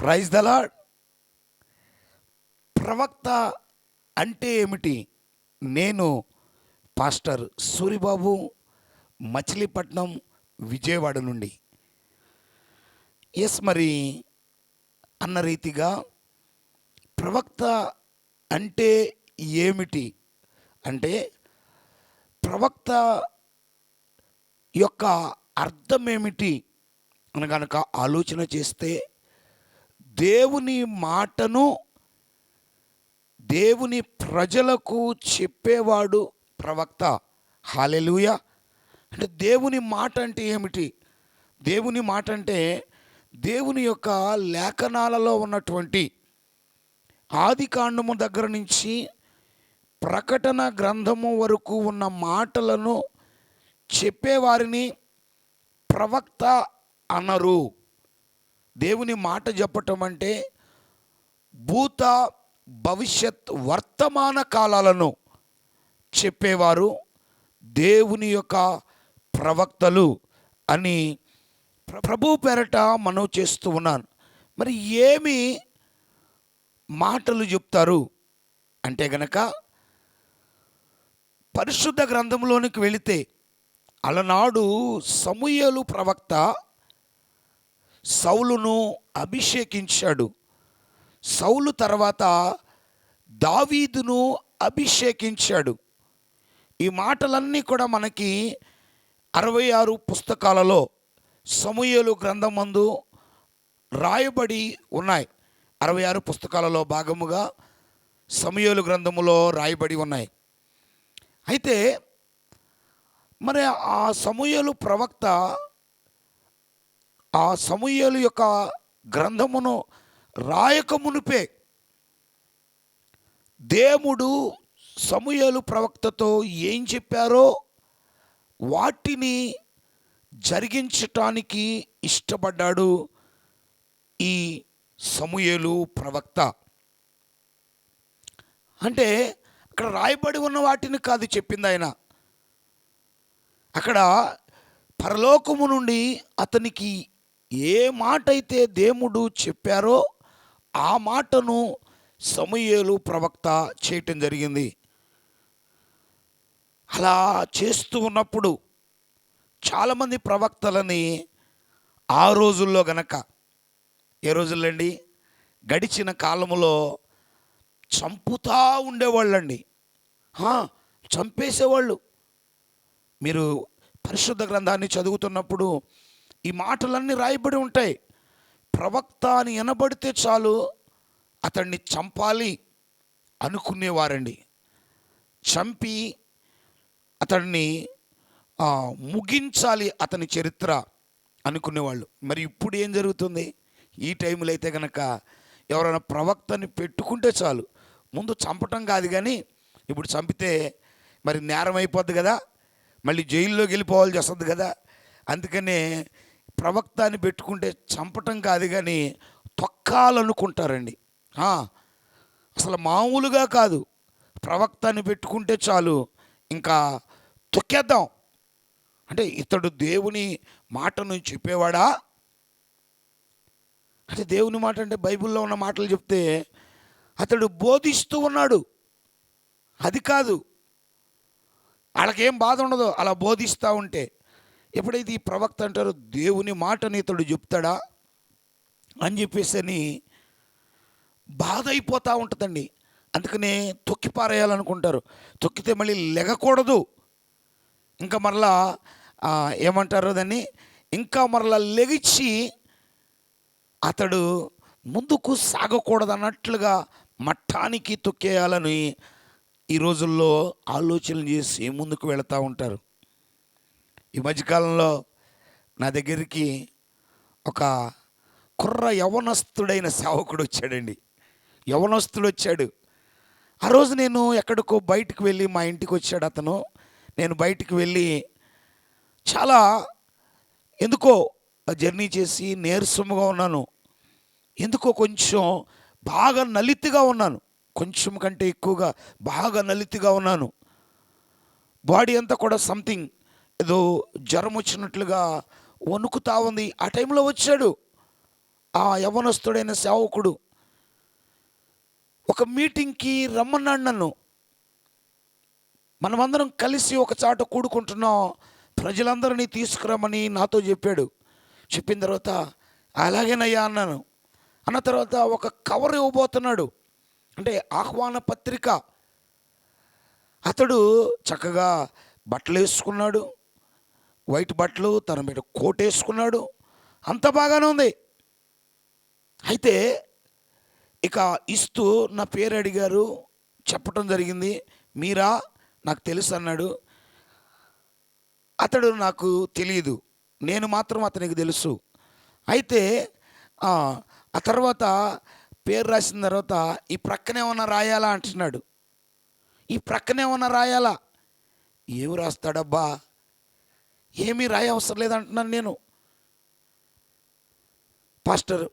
Praise the Lord ప్రవక్త అంటే ఏమిటి? నేను పాస్టర్ సూరిబాబు మచిలీపట్నం విజయవాడ నుండి. ఎస్ మరి అన్న రీతిగా ప్రవక్త అంటే ఏమిటి? అంటే ప్రవక్త యొక్క అర్థం ఏమిటి? అని కనుక ఆలోచన చేస్తే దేవుని మాటను దేవుని ప్రజలకు చెప్పేవాడు ప్రవక్త. హాలెలుయ అంటే దేవుని మాట అంటే ఏమిటి? దేవుని మాట అంటే దేవుని యొక్క లేఖనాలలో ఉన్నటువంటి ఆది కాండము దగ్గర నుంచి ప్రకటన గ్రంథము వరకు ఉన్న మాటలను చెప్పేవారిని ప్రవక్త అనరు. దేవుని మాట చెప్పటం అంటే భూత భవిష్యత్ వర్తమాన కాలాలను చెప్పేవారు దేవుని యొక్క ప్రవక్తలు అని ప్రభు పేరట మనం చేస్తూ ఉన్నాను. మరి ఏమి మాటలు చెప్తారు? అంటే గనక పరిశుద్ధ గ్రంథంలోనికి వెళితే అలనాడు సమూయలు ప్రవక్త సౌలును అభిషేకించాడు. సౌలు తర్వాత దావీదును అభిషేకించాడు. ఈ మాటలన్నీ కూడా మనకి అరవై ఆరు పుస్తకాలలో సమూయేలు గ్రంథమందు రాయబడి ఉన్నాయి. అరవై ఆరు పుస్తకాలలో భాగముగా సమయలు గ్రంథములో రాయబడి ఉన్నాయి. అయితే మరి ఆ సమూహలు ప్రవక్త ఆ సమూహలు యొక్క గ్రంథమును రాయక మునిపే దేవుడు సమూహలు ప్రవక్తతో ఏం చెప్పారో వాటిని జరిగించటానికి ఇష్టపడ్డాడు ఈ సమూహలు ప్రవక్త. అంటే అక్కడ రాయబడి ఉన్న వాటిని కాదు చెప్పింది ఆయన. అక్కడ పరలోకము నుండి అతనికి ఏ మాట అయితే దేవుడు చెప్పారో ఆ మాటను సమూయేలు ప్రవక్త చేయటం జరిగింది. అలా చేస్తూ ఉన్నప్పుడు చాలామంది ప్రవక్తలని ఆ రోజుల్లో గనక ఏ రోజులండి గడిచిన కాలంలో చంపుతా ఉండేవాళ్ళండి. చంపేసేవాళ్ళు. మీరు పరిశుద్ధ గ్రంథాన్ని చదువుతున్నప్పుడు ఈ మాటలన్నీ రాయబడి ఉంటాయి. ప్రవక్త అని వినబడితే చాలు అతన్ని చంపాలి అనుకునేవారండి. చంపి అతన్ని ముగించాలి అతని చరిత్ర అనుకునేవాళ్ళు. మరి ఇప్పుడు ఏం జరుగుతుంది? ఈ టైంలో అయితే కనుక ఎవరైనా ప్రవక్తని పెట్టుకుంటే చాలు. ముందు చంపటం కాదు కానీ ఇప్పుడు చంపితే మరి నేరం అయిపోద్ది కదా. మళ్ళీ జైల్లోకి వెళ్ళిపోవాల్సి వస్తుంది కదా. అందుకనే ప్రవక్త అని పెట్టుకుంటే చంపటం కాదు కానీ తొక్కాలనుకుంటారండి. అసలు మామూలుగా కాదు. ప్రవక్త అని పెట్టుకుంటే చాలు ఇంకా తొక్కేద్దాం. అంటే ఇతడు దేవుని మాటను చెప్పేవాడా? అంటే దేవుని మాట అంటే బైబిల్లో ఉన్న మాటలు చెప్తే అతడు బోధిస్తూ ఉన్నాడు. అది కాదు. వాళ్ళకేం బాధ ఉండదు. అలా బోధిస్తూ ఉంటే. ఎప్పుడైతే ఈ ప్రవక్త అంటారో దేవుని మాటని ఇతడు చెప్తాడా? అని చెప్పేసి అని బాధ అయిపోతూ ఉంటుందండి. అందుకనే తొక్కి పారేయాలనుకుంటారు. తొక్కితే మళ్ళీ లెగకూడదు. ఇంకా మరలా ఏమంటారు దాన్ని? ఇంకా మరలా లెగిచి అతడు ముందుకు సాగకూడదు అన్నట్లుగా మట్టానికి తొక్కేయాలని ఈ రోజుల్లో ఆలోచనలు చేసి ముందుకు వెళుతూ ఉంటారు. ఈ మధ్యకాలంలో నా దగ్గరికి ఒక కుర్ర యవనస్తుడైన సేవకుడు వచ్చాడండి. యవనస్తుడు వచ్చాడు ఆ రోజు నేను ఎక్కడికో బయటకు వెళ్ళి మా ఇంటికి వచ్చాడు అతను. నేను బయటికి వెళ్ళి చాలా ఎందుకో జర్నీ చేసి నీరసముగా ఉన్నాను. ఎందుకో కొంచెం బాగా నలితిగా ఉన్నాను. కొంచెం కంటే ఎక్కువగా బాగా నలితిగా ఉన్నాను. బాడీ అంతా కూడా సంథింగ్ ఏదో జ్వరం వచ్చినట్లుగా వణుకుతా ఉంది. ఆ టైంలో వచ్చాడు. ఆ యవనస్తుడైన సేవకుడు. ఒక మీటింగ్కి రమ్మన్నాడు నన్ను. మనమందరం కలిసి ఒక చాట కూడుకుంటున్నాం ప్రజలందరినీ తీసుకురమ్మని నాతో చెప్పాడు. చెప్పిన తర్వాత అలాగేనయ్యా అన్నాను. అన్న తర్వాత ఒక కవర్ ఇవ్వబోతున్నాడు. అంటే ఆహ్వాన పత్రిక. అతడు చక్కగా బట్టలు వేసుకున్నాడు వైట్ బట్టలు తన మీద కోట్ వేసుకున్నాడు అంత బాగానే ఉంది. అయితే ఇక ఇస్తూ నా పేరు అడిగారు. చెప్పటం జరిగింది. మీరా? నాకు తెలుసు అన్నాడు. అతడు నాకు తెలియదు. నేను మాత్రం అతనికి తెలుసు. అయితే ఆ తర్వాత పేరు రాసిన తర్వాత ఈ ప్రక్కనే ఏమన్నా రాయాలా అంటున్నాడు. ఈ ప్రక్కనే ఏమన్నా రాయాలా? ఏమి రాస్తాడబ్బా? ఏమీ రాయ అవసరం లేదంటున్నాను నేను. పాస్టర్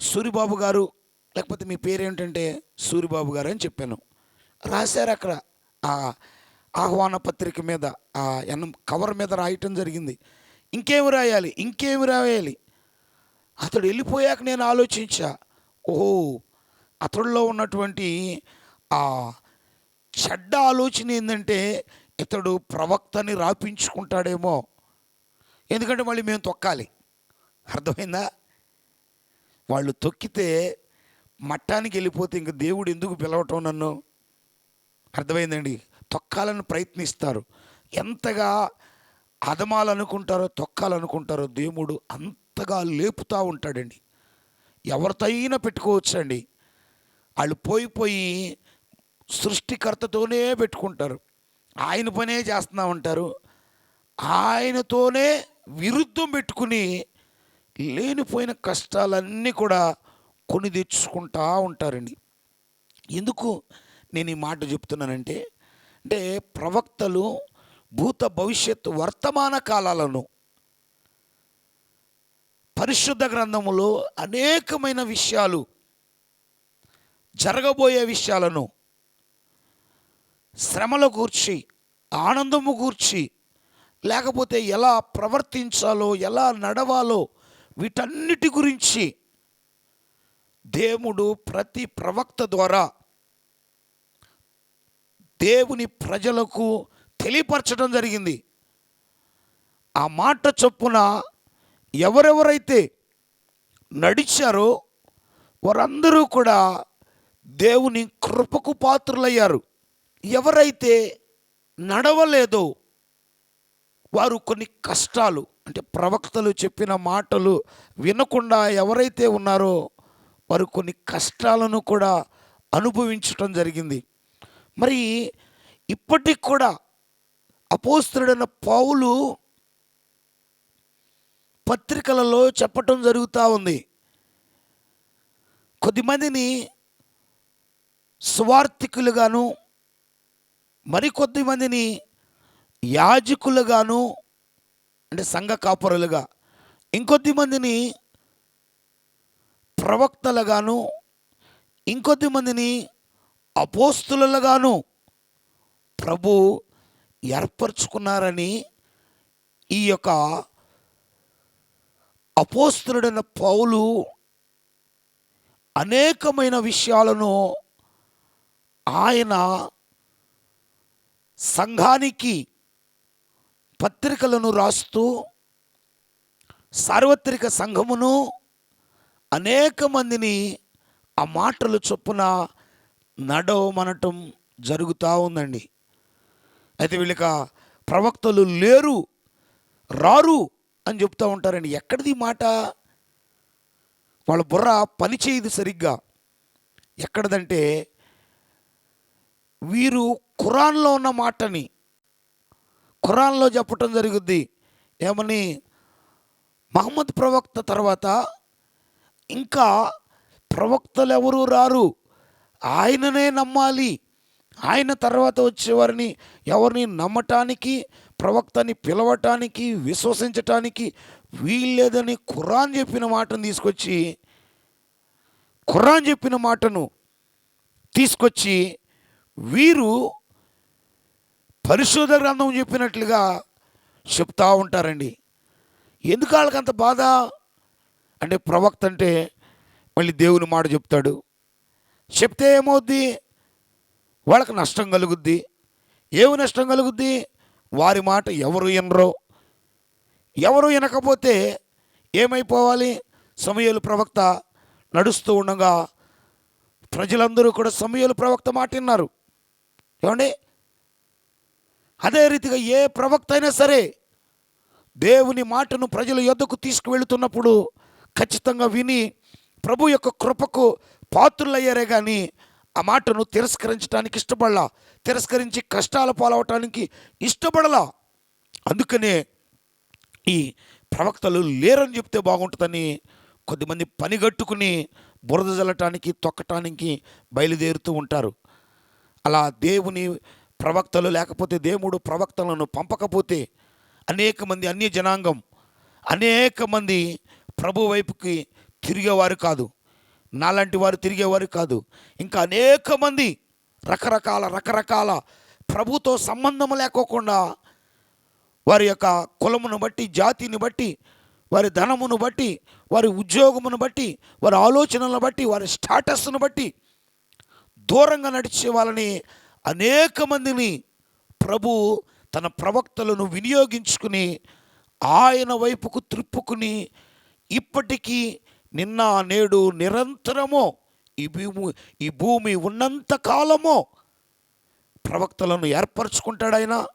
సూరిబాబు గారు లేకపోతే మీ పేరేంటంటే సూరిబాబు గారు అని చెప్పాను. రాశారు అక్కడ ఆ ఆహ్వాన పత్రిక మీద ఆ ఎన్నం కవర్ మీద రాయటం జరిగింది. ఇంకేమి రాయాలి? ఇంకేమి రాయాలి? అతడు వెళ్ళిపోయాక నేను ఆలోచించా. ఓహో అతడిలో ఉన్నటువంటి ఆ చెడ్డ ఆలోచన ఏంటంటే ఇతడు ప్రవక్తని రాపించుకుంటాడేమో. ఎందుకంటే మళ్ళీ మేము తొక్కాలి. అర్థమైందా? వాళ్ళు తొక్కితే మట్టానికి వెళ్ళిపోతే ఇంక దేవుడు ఎందుకు పిలవటం నన్ను? అర్థమైందండి? తొక్కాలని ప్రయత్నిస్తారు. ఎంతగా అదమాలనుకుంటారో తొక్కాలనుకుంటారో దేవుడు అంతగా లేపుతూ ఉంటాడండి. ఎవరితైనా పెట్టుకోవచ్చండి. వాళ్ళు పోయి పోయి సృష్టికర్తతోనే పెట్టుకుంటారు. ఆయన పనే చేస్తూ ఉంటారు. ఆయనతోనే విరుద్ధం పెట్టుకుని లేనిపోయిన కష్టాలన్నీ కూడా కొని తెచ్చుకుంటా ఉంటారండి. ఎందుకు నేను ఈ మాట చెప్తున్నానంటే అంటే ప్రవక్తలు భూత భవిష్యత్తు వర్తమాన కాలాలను పరిశుద్ధ గ్రంథములో అనేకమైన విషయాలు జరగబోయే విషయాలను శ్రమల గూర్చి ఆనందము గూర్చి లేకపోతే ఎలా ప్రవర్తించాలో ఎలా నడవాలో వీటన్నిటి గురించి దేవుడు ప్రతి ప్రవక్త ద్వారా దేవుని ప్రజలకు తెలియపరచడం జరిగింది. ఆ మాట చొప్పున ఎవరెవరైతే నడిచారో వారందరూ కూడా దేవుని కృపకు పాత్రులయ్యారు. ఎవరైతే నడవలేదో వారు కొన్ని కష్టాలు అంటే ప్రవక్తలు చెప్పిన మాటలు వినకుండా ఎవరైతే ఉన్నారో వారు కొన్ని కష్టాలను కూడా అనుభవించటం జరిగింది. మరి ఇప్పటికి కూడా అపోస్తుడైన పౌలు పత్రికలలో చెప్పటం జరుగుతూ ఉంది. కొద్దిమందిని స్వార్థికులుగాను మరికొద్ది మందిని యాజకులుగాను అంటే సంఘ కాపురులుగా ఇంకొద్ది మందిని ప్రవక్తలుగాను ఇంకొద్ది మందిని అపోస్తులుగాను ప్రభు ఏర్పరచుకున్నారని ఈ యొక్క అపోస్తుడైన పౌలు అనేకమైన విషయాలను ఆయన సంఘానికి పత్రికలను రాస్తూ సార్వత్రిక సంఘమును అనేక మందిని ఆ మాటలు చొప్పున నడవమనటం జరుగుతూ ఉందండి. అయితే వీళ్ళక ప్రవక్తలు లేరు రారు అని చెప్తూ ఉంటారండి. ఎక్కడిది మాట? వాళ్ళ బుర్ర పనిచేయదు సరిగ్గా. ఎక్కడదంటే వీరు ఖురాన్లో ఉన్న మాటని ఖురాన్లో చెప్పటం జరుగుద్ది ఏమని? మహమ్మద్ ప్రవక్త తర్వాత ఇంకా ప్రవక్తలు ఎవరు రారు. ఆయననే నమ్మాలి. ఆయన తర్వాత వచ్చేవారిని ఎవరిని నమ్మటానికి ప్రవక్తని పిలవటానికి విశ్వసించటానికి వీల్లేదని ఖురాన్ చెప్పిన మాటను తీసుకొచ్చి ఖురాన్ చెప్పిన మాటను తీసుకొచ్చి వీరు పరిశోధ గ్రంథం చెప్పినట్లుగా చెప్తా ఉంటారండి. ఎందుకు వాళ్ళకి అంత బాధ? అంటే ప్రవక్త అంటే మళ్ళీ దేవుని మాట చెప్తాడు. చెప్తే ఏమవుద్ది? వాళ్ళకి నష్టం కలుగుద్ది. ఏమి నష్టం కలుగుద్ది? వారి మాట ఎవరు వినరో. ఎవరు వినకపోతే ఏమైపోవాలి? సమయలు ప్రవక్త నడుస్తూ ఉండగా ప్రజలందరూ కూడా సమయలు ప్రవక్త మాట విన్నారు. ఏమండి? అదే రీతిగా ఏ ప్రవక్త అయినా సరే దేవుని మాటను ప్రజల యొద్దకు తీసుకువెళుతున్నప్పుడు ఖచ్చితంగా విని ప్రభు యొక్క కృపకు పాత్రులయ్యారే కానీ ఆ మాటను తిరస్కరించడానికి ఇష్టపడలా తిరస్కరించి కష్టాల పాలవటానికి ఇష్టపడలా. అందుకనే ఈ ప్రవక్తలు లేరని చెప్తే బాగుంటుందని కొద్దిమంది పనిగట్టుకుని బురద జల్లటానికి తొక్కటానికి బయలుదేరుతూ ఉంటారు. అలా దేవుని ప్రవక్తలు లేకపోతే దేవుడు ప్రవక్తలను పంపకపోతే అనేక మంది అన్య జనాంగం అనేక మంది ప్రభు వైపుకి తిరిగేవారు కాదు. నాలాంటి వారు తిరిగేవారు కాదు. ఇంకా అనేక మంది రకరకాల రకరకాల ప్రభుతో సంబంధం లేకోకుండా వారి యొక్క కులమును బట్టి జాతిని బట్టి వారి ధనమును బట్టి వారి ఉద్యోగమును బట్టి వారి ఆలోచనలను బట్టి వారి స్టాటస్ను బట్టి దూరంగా నడిచే వాళ్ళని అనేక మందిని ప్రభు తన ప్రవక్తలను వినియోగించుకుని ఆయన వైపుకు త్రిప్పుకుని ఇప్పటికీ నిన్న నేడు నిరంతరము ఈ భూమి ఈ భూమి ఉన్నంత కాలము ప్రవక్తలను ఏర్పరచుకుంటాడు ఆయన.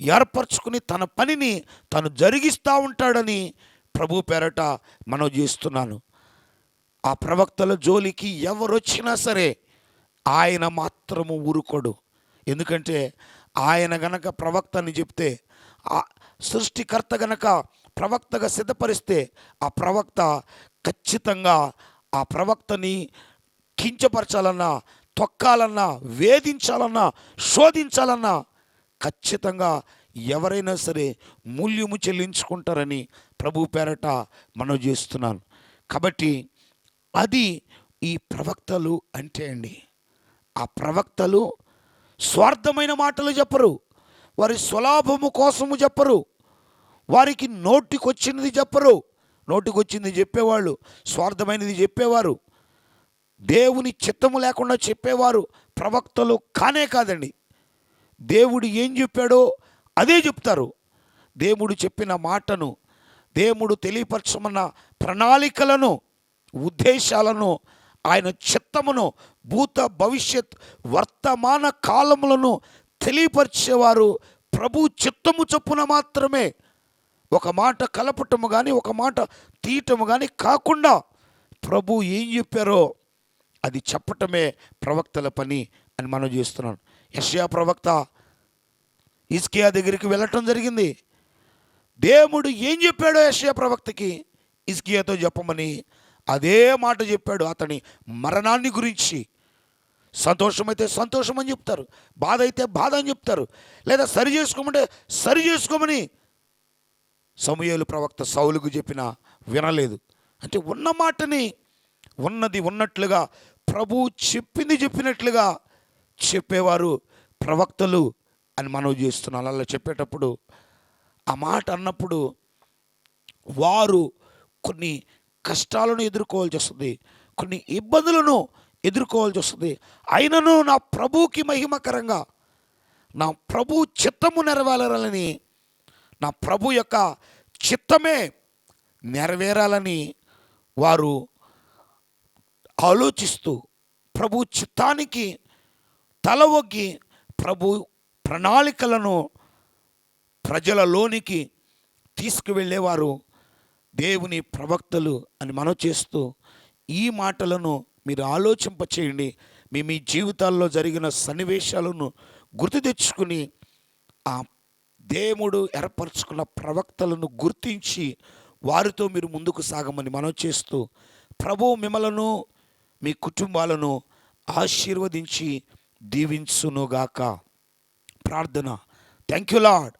ఏర్పరచుకుని తన పనిని తను జరిగిస్తూ ఉంటాడని ప్రభు పేరట మనం చేస్తున్నాను. ఆ ప్రవక్తల జోలికి ఎవరొచ్చినా సరే ఆయన మాత్రము ఊరుకోడు. ఎందుకంటే ఆయన గనక ప్రవక్తని చెప్తే ఆ సృష్టికర్త గనక ప్రవక్తగా సిద్ధపరిస్తే ఆ ప్రవక్త ఖచ్చితంగా ఆ ప్రవక్తని కించపరచాలన్నా తొక్కాలన్నా వేధించాలన్నా శోధించాలన్నా ఖచ్చితంగా ఎవరైనా సరే మూల్యము చెల్లించుకుంటారని ప్రభు పేరట మనం చేస్తున్నాను. కాబట్టి అది ఈ ప్రవక్తలు అంటే అండి. ఆ ప్రవక్తలు స్వార్థమైన మాటలు చెప్పరు. వారి స్వలాభము కోసము చెప్పరు. వారికి నోటికొచ్చినది చెప్పరు. నోటికొచ్చింది చెప్పేవాళ్ళు స్వార్థమైనది చెప్పేవారు. దేవుని చిత్తము లేకుండా చెప్పేవారు ప్రవక్తలు కానే కాదండి. దేవుడు ఏం చెప్పాడో అదే చెప్తారు. దేవుడు చెప్పిన మాటను దేవుడు తెలియపరచమన్న ప్రణాళికలను ఉద్దేశాలను ఆయన చిత్తమును భూత భవిష్యత్ వర్తమాన కాలములను తెలియపరిచేవారు. ప్రభు చిత్తము చొప్పున మాత్రమే. ఒక మాట కలపటము కానీ ఒక మాట తీయటము కానీ కాకుండా ప్రభు ఏం చెప్పారో అది చెప్పటమే ప్రవక్తల పని అని మనం చేస్తున్నాను యష్యా ప్రవక్త ఇస్కియా దగ్గరికి వెళ్ళటం జరిగింది. దేవుడు ఏం చెప్పాడో యష్యా ప్రవక్తకి ఇస్కియాతో చెప్పమని అదే మాట చెప్పాడు అతని మరణాన్ని గురించి. సంతోషమైతే సంతోషం అని చెప్తారు బాధ అయితే బాధ అని చెప్తారు లేదా సరి చేసుకోమంటే సరి చేసుకోమని సమయాలు ప్రవక్త సౌలుకు చెప్పిన వినలేదు. అంటే ఉన్న మాటని ఉన్నది ఉన్నట్లుగా ప్రభు చెప్పింది చెప్పినట్లుగా చెప్పేవారు ప్రవక్తలు అని మనం చేస్తున్నాం అలా చెప్పేటప్పుడు ఆ మాట అన్నప్పుడు వారు కొన్ని కష్టాలను ఎదుర్కోవాల్సి వస్తుంది. కొన్ని ఇబ్బందులను ఎదుర్కోవాల్సి వస్తుంది. అయినను నా ప్రభువుకి మహిమకరంగా నా ప్రభు చిత్తము నెరవేరాలని నా ప్రభు యొక్క చిత్తమే నెరవేరాలని వారు ఆలోచిస్తూ ప్రభు చిత్తానికి తల ఒగ్గి ప్రభు ప్రణాళికలను ప్రజలలోనికి తీసుకువెళ్ళేవారు. దేవుని ప్రవక్తలు అని మనం చేస్తూ ఈ మాటలను మీరు ఆలోచింపచేయండి. మీ మీ జీవితాల్లో జరిగిన సన్నివేశాలను గుర్తు తెచ్చుకుని ఆ దేవుడు ఏర్పరచుకున్న ప్రవక్తలను గుర్తించి వారితో మీరు ముందుకు సాగమని మనం చేస్తూ ప్రభు మిమ్మలను మీ కుటుంబాలను ఆశీర్వదించి దీవించునుగాక. ప్రార్థన. థ్యాంక్ యూ లాడ్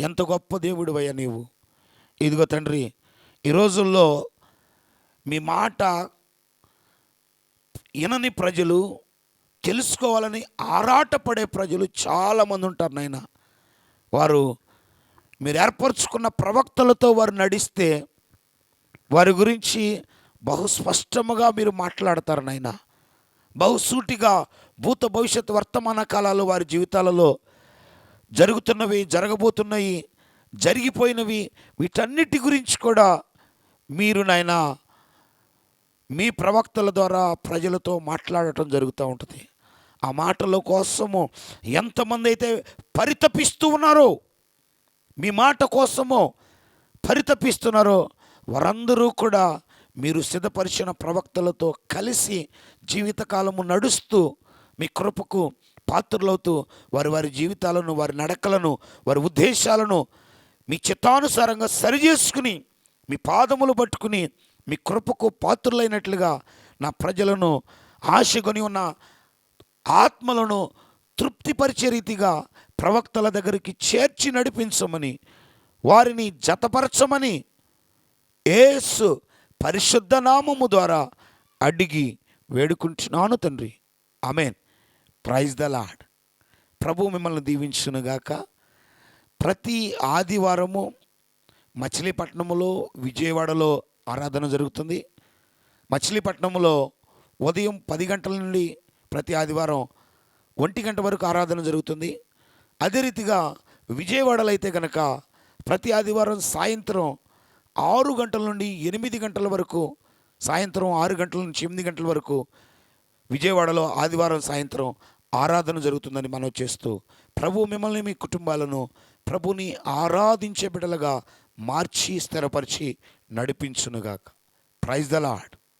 ఎంత గొప్ప దేవుడు అయ్యా నీవు. ఇదిగో తండ్రి ఈ రోజుల్లో మీ మాట వినని ప్రజలు తెలుసుకోవాలని ఆరాటపడే ప్రజలు చాలామంది ఉంటారు నాయన. వారు మీరు ఏర్పరచుకున్న ప్రవక్తలతో వారు నడిస్తే వారి గురించి బహు స్పష్టముగా మీరు మాట్లాడతారు నాయన. బహుసూటిగా భూత భవిష్యత్ వర్తమాన కాలాలు వారి జీవితాలలో జరుగుతున్నవి జరగబోతున్నవి జరిగిపోయినవి వీటన్నిటి గురించి కూడా మీరు నాయన మీ ప్రవక్తల ద్వారా ప్రజలతో మాట్లాడటం జరుగుతూ ఉంటుంది. ఆ మాటల కోసము ఎంతమంది అయితే పరితపిస్తూ ఉన్నారో మీ మాట కోసము పరితపిస్తున్నారో వారందరూ కూడా మీరు సిద్ధపరిచిన ప్రవక్తలతో కలిసి జీవితకాలము నడుస్తూ మీ కృపకు పాత్రలవుతూ వారి వారి జీవితాలను వారి నడకలను వారి ఉద్దేశాలను మీ చిత్తానుసారంగా సరిచేసుకుని మీ పాదములు పట్టుకుని మీ కృపకు పాత్రులైనట్లుగా నా ప్రజలను ఆశగొని ఉన్న ఆత్మలను తృప్తిపరిచే రీతిగా ప్రవక్తల దగ్గరికి చేర్చి నడిపించమని వారిని జతపరచమని ఏసు పరిశుద్ధ నామము ద్వారా అడిగి వేడుకుంటున్నాను తండ్రి. ఆమెన్. ప్రైజ్ ద లాడ్ ప్రభు మిమ్మల్ని దీవించునుగాక. ప్రతి ఆదివారము మచిలీపట్నములో విజయవాడలో ఆరాధన జరుగుతుంది. మచిలీపట్నంలో ఉదయం పది గంటల నుండి ప్రతి ఆదివారం ఒంటి గంట వరకు ఆరాధన జరుగుతుంది. అదే రీతిగా విజయవాడలో అయితే కనుక ప్రతి ఆదివారం సాయంత్రం ఆరు గంటల నుండి ఎనిమిది గంటల వరకు సాయంత్రం ఆరు గంటల నుంచి ఎనిమిది గంటల వరకు విజయవాడలో ఆదివారం సాయంత్రం ఆరాధన జరుగుతుందని మనం చేస్తూ ప్రభు మిమ్మల్ని మీ కుటుంబాలను ప్రభుని ఆరాధించే బిడ్డలుగా మార్చి స్థిరపరిచి నడిపించునుగాక. Praise the lord